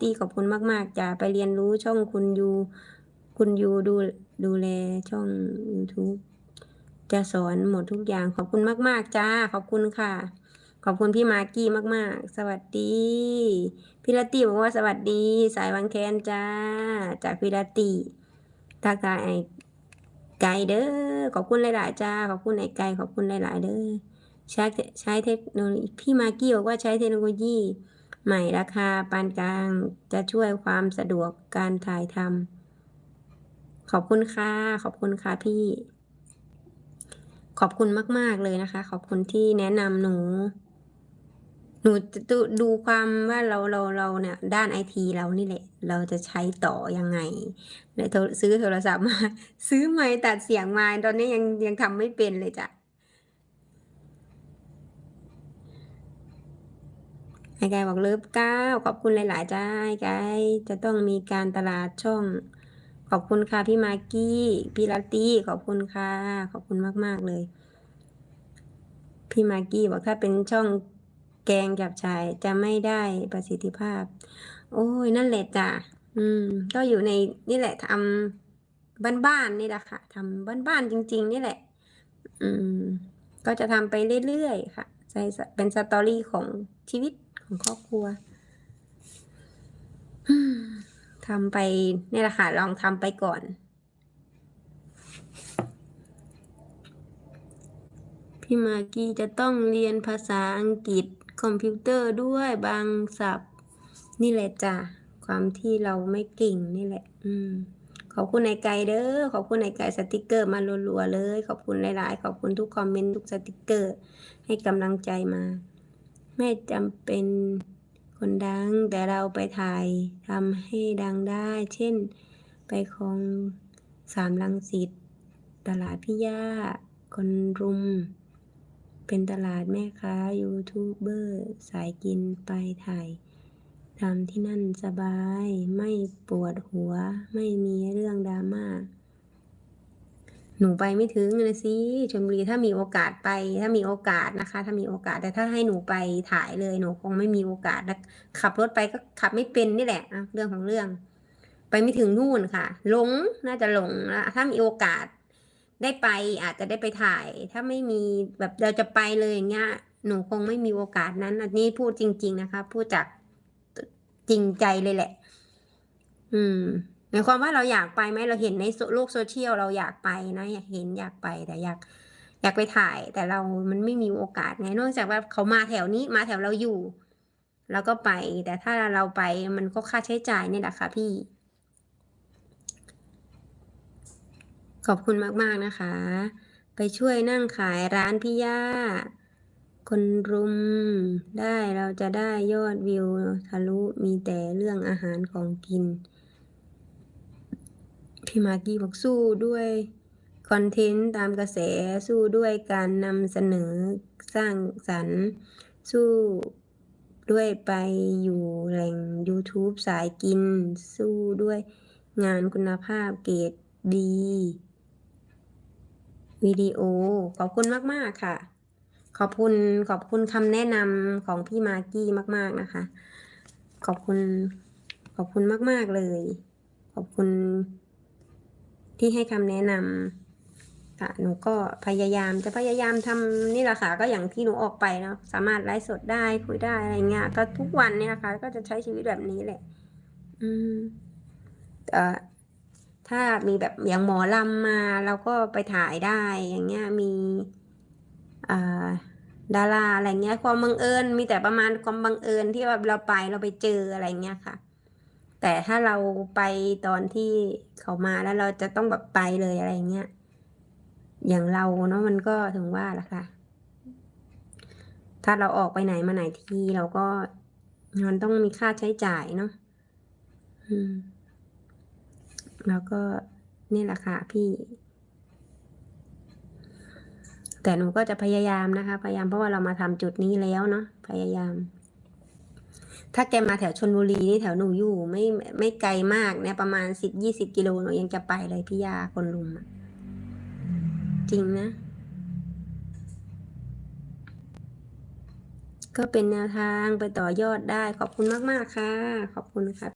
ตี้ขอบคุณมาก ๆ จะไปเรียนรู้ช่องคุณยูคุณยูดูดูแลช่อง YouTube จะสอนหมดทุกอย่างขอบคุณมาก ๆ จ้า ขอบคุณค่ะ ขอบคุณพี่มากี้มาก ๆ สวัสดีพี่ลตตี้บอกว่าสวัสดี สายวังแคนจ้า จากพี่ลตตี้ทักทายไก่เด้อขอบคุณหลาย ๆ จ้า ขอบคุณไอ้ไก่ขอบคุณหลาย ๆ เด้อใช้ใช้เทคโนโลยีพี่มากี้บอกว่าใช้เทคโนโลยี ใหม่ราคาปานกลางจะช่วยความสะดวกการถ่ายทำขอบคุณค่ะ ขอบคุณค่ะพี่ ขอบคุณมาก ๆ เลยนะคะ ขอบคุณที่แนะนำหนู หนูจะดูดูความว่าเราเราเราเนี่ยด้านไอทีเรานี่แหละ เราจะใช้ต่อยังไงเลยโทรซื้อโทรศัพท์มา ซื้อไมค์ตัดเสียงมาตอนนี้ยังยังทำไม่เป็นเลยจ้ะ ไกายบอกเลิฟเก้าขอบคุณหลาย ๆ จ้าไอ้กายจะต้องมีการตลาดช่อง ขอบคุณค่ะพี่มากี้ พี่ลัตตี้ขอบคุณค่ะ ขอบคุณมาก ๆ เลย พี่มากกี้บอกถ้าเป็นช่องแกงจับชายจะไม่ได้ประสิทธิภาพ โอ้ยนั่นแหละจ้ะอืม ก็อยู่ในนี่แหละทำบ้านๆนี่แหละค่ะทำบ้านๆจริง ๆ นี่แหละ อืม ก็จะทำไปเรื่อย ๆ ค่ะใช่เป็นสตอรี่ของชีวิต ของครอบครัวทำไปนี่แหละค่ะลองทำไปก่อน พี่มากี้จะต้องเรียนภาษาอังกฤษคอมพิวเตอร์ด้วยบางศัพท์ นี่แหละจ้ะความที่เราไม่เก่งนี่แหละ อืม ขอบคุณในไก่เด้อขอบคุณในไก่สติกเกอร์มารัวๆเลย ขอบคุณหลายๆ ขอบคุณทุกคอมเมนต์ทุกสติกเกอร์ ให้กำลังใจมา ไม่จำเป็นคนดังแต่เราไปถ่ายทำให้ดังได้ เช่น ไปคลองสามลังสิตตลาดพิย่า คนรุม เป็นตลาดแม่ค้ายูทูบเบอร์สายกินไปถ่ายทำที่นั่นสบาย ไม่ปวดหัว ไม่มีเรื่องดราม่า หนูไปไม่ถึงเลยสิชลบุรีถ้ามีโอกาสไป ถ้ามีโอกาสนะคะ ถ้ามีโอกาสแต่ถ้าให้หนูไปถ่ายเลยหนูคงไม่มีโอกาสแล้วขับรถไปก็ขับไม่เป็นนี่แหละอะเรื่องของเรื่อง ไปไม่ถึงนู่นค่ะหลงน่าจะหลงนะถ้ามีโอกาส ได้ไปอาจจะได้ไปถ่าย ถ้าไม่มีแบบเราจะไปเลยอย่างเงี้ยหนูคงไม่มีโอกาสนั้น อันนี้พูดจริง ๆ นะคะพูดจากจริงใจเลยแหละ อืม มายความว่าเราอยากไปไหมเราเห็นในโลกโซเชียลเราอยากไปนะอยากเห็นอยากไปแต่อยากอยากไปถ่าย แต่เรามันไม่มีโอกาสไงนอกจากว่าเขามาแถวนี้มาแถวเราอยู่เราก็ไป แต่ถ้าเราไปมันก็ค่าใช้จ่ายนี่แหละค่ะพี่ ขอบคุณมากๆนะคะ ไปช่วยนั่งขายร้านพี่ย่าคนรุมได้เราจะได้ยอดวิวทะลุมีแต่เรื่องอาหารของกิน พี่มากกี้บอกสู้ด้วยคอนเทนต์ตามกระแสสู้ด้วยการนำเสนอสร้างสรรค์สู้ด้วยไปอยู่แหล่ง YouTube สายกิน สู้ด้วยงานคุณภาพเกรดดี วิดีโอ ขอบคุณมาก ๆ ค่ะ ขอบคุณขอบคุณคำแนะนำของพี่มากกี้มาก ๆ นะคะ ขอบคุณ ขอบคุณมาก ๆ เลย ขอบคุณ ที่ให้คำแนะนำค่ะหนูก็พยายามจะพยายามทำนี่แหละค่ะก็อย่างที่หนูออกไปเนาะสามารถไลฟ์สดได้คุยได้อะไรเงี้ยก็ทุกวันเนี่ยนะคะก็จะใช้ชีวิตแบบนี้แหละ อืมเอ่อถ้ามีแบบอย่างหมอลำมาเราก็ไปถ่ายได้อย่างเงี้ยมีอ่าดาราอะไรเงี้ยความบังเอิญมีแต่ประมาณความบังเอิญที่ว่าเราไปเราไปเจออะไรเงี้ยค่ะ แต่ถ้าเราไปตอนที่เขามาแล้วเราจะต้องแบบไปเลยอะไรเงี้ย อย่างเราเนาะมันก็ถึงว่าแหละค่ะ ถ้าเราออกไปไหนมาไหนทีเราก็มันต้องมีค่าใช้จ่ายเนาะอืม แล้วก็นี่แหละค่ะพี่ แต่หนูก็จะพยายามนะคะ พยายามเพราะว่าเรามาทำจุดนี้แล้วเนาะพยายาม ถ้าแกมาแถวชนบุรีนี่แถวหนูอยู่ไม่ไม่ไกลมากเนี่ยประมาณสิบยี่สิบกิโลหนูยังจะไปเลยพี่ยาคนรุมอะจริงนะ ก็เป็นแนวทางไปต่อยอดได้ขอบคุณมาก ๆ ค่ะ ขอบคุณค่ะ